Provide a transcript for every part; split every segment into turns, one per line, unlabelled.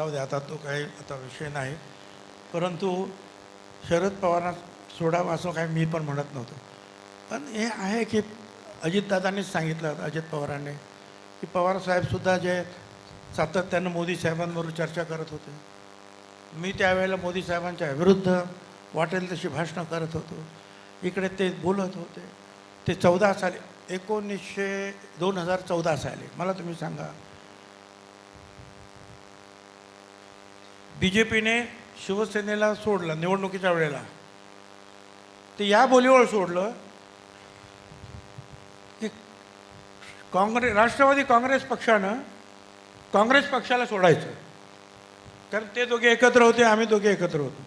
जाऊ दे आता तो काही आता विषय नाही. परंतु शरद पवारांना सोडावा असं काही मी पण म्हणत नव्हतो. पण हे आहे की अजितदादांनीच सांगितलं अजित पवारांनी की पवारसाहेबसुद्धा जे सातत्यानं मोदी साहेबांबरोबर चर्चा करत होते. मी त्यावेळेला मोदी साहेबांच्या विरुद्ध वाटेल तशी भाषणं करत होतो. इकडे ते बोलत होते. ते चौदा साली एकोणीसशे दोन हजार चौदा साली मला तुम्ही सांगा बी जे पीने शिवसेनेला सोडलं निवडणुकीच्या वेळेला. ते या बोलीवर सोडलं की काँग्रेस राष्ट्रवादी काँग्रेस पक्षानं काँग्रेस पक्षाला सोडायचं. कारण ते दोघे एकत्र होते आम्ही दोघे एकत्र होतो.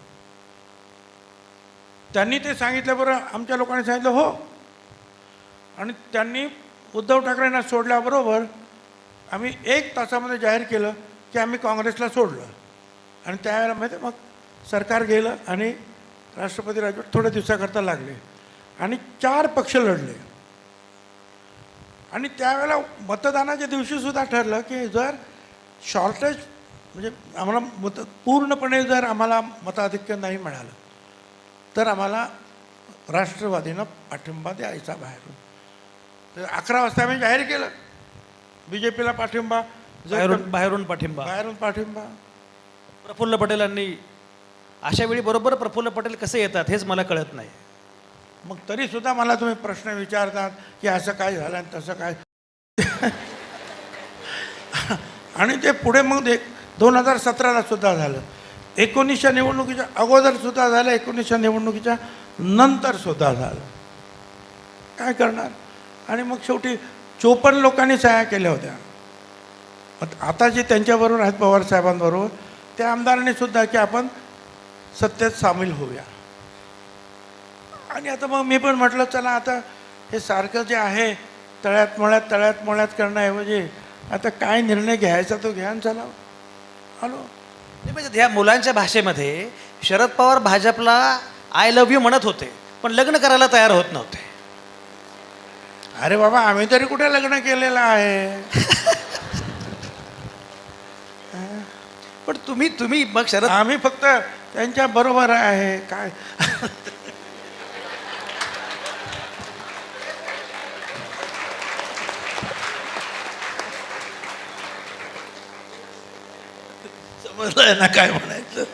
त्यांनी ते सांगितल्याबरोबर आमच्या लोकांनी सांगितलं हो. आणि त्यांनी उद्धव ठाकरेंना सोडल्याबरोबर आम्ही एक तासामध्ये जाहीर केलं की आम्ही काँग्रेसला सोडलं. आणि त्यावेळेला माहिती मग सरकार गेलं आणि राष्ट्रपती राजवट थोड्या दिवसाकरता लागले. आणि चार पक्ष लढले. आणि त्यावेळेला मतदानाच्या दिवशी सुद्धा ठरलं की जर शॉर्टेज म्हणजे आम्हाला मत पूर्णपणे जर आम्हाला मताधिक्य नाही मिळालं तर आम्हाला राष्ट्रवादीनं पाठिंबा द्यायचा बाहेरून. तर अकरा वाजता आम्ही जाहीर केलं. बी जे पीला पाठिंबा
बाहेरून बाहेरून पाठिंबा.
बाहेरून पाठिंबा.
प्रफुल्ल पटेलांनी अशा वेळी बरोबर प्रफुल्ल पटेल कसे येतात हेच मला कळत नाही.
मग तरी सुद्धा मला तुम्ही प्रश्न विचारतात की असं काय झालं आणि तसं काय? आणि ते पुढे मग एक दोन हजार सतराला सुद्धा झालं. एकोणीसच्या निवडणुकीच्या अगोदर सुद्धा झालं एकोणीसच्या निवडणुकीच्या नंतर सुद्धा झालं. काय करणार? आणि मग शेवटी चोपन्न लोकांनी सह्या केल्या होत्या. आता जे त्यांच्याबरोबर आहेत पवार साहेबांबरोबर त्या आमदारांनी सुद्धा की आपण सत्तेत सामील होऊया. आणि आता मग मी पण म्हटलं चला आता हे सारखं जे आहे तळ्यात मळ्यात तळ्यात मळ्यात करण्याऐवजी आता काय निर्णय घ्यायचा तो घ्या चला. हॅलो?
नाही म्हणजे ह्या मुलांच्या भाषेमध्ये शरद पवार भाजपला आय लव्ह यू म्हणत होते पण लग्न करायला तयार होत नव्हते.
अरे बाबा आम्ही तरी कुठे लग्न केलेलं आहे
पण तुम्ही तुम्ही मग शरद
आम्ही फक्त त्यांच्या बरोबर आहे काय? समजलंय ना काय म्हणायचं?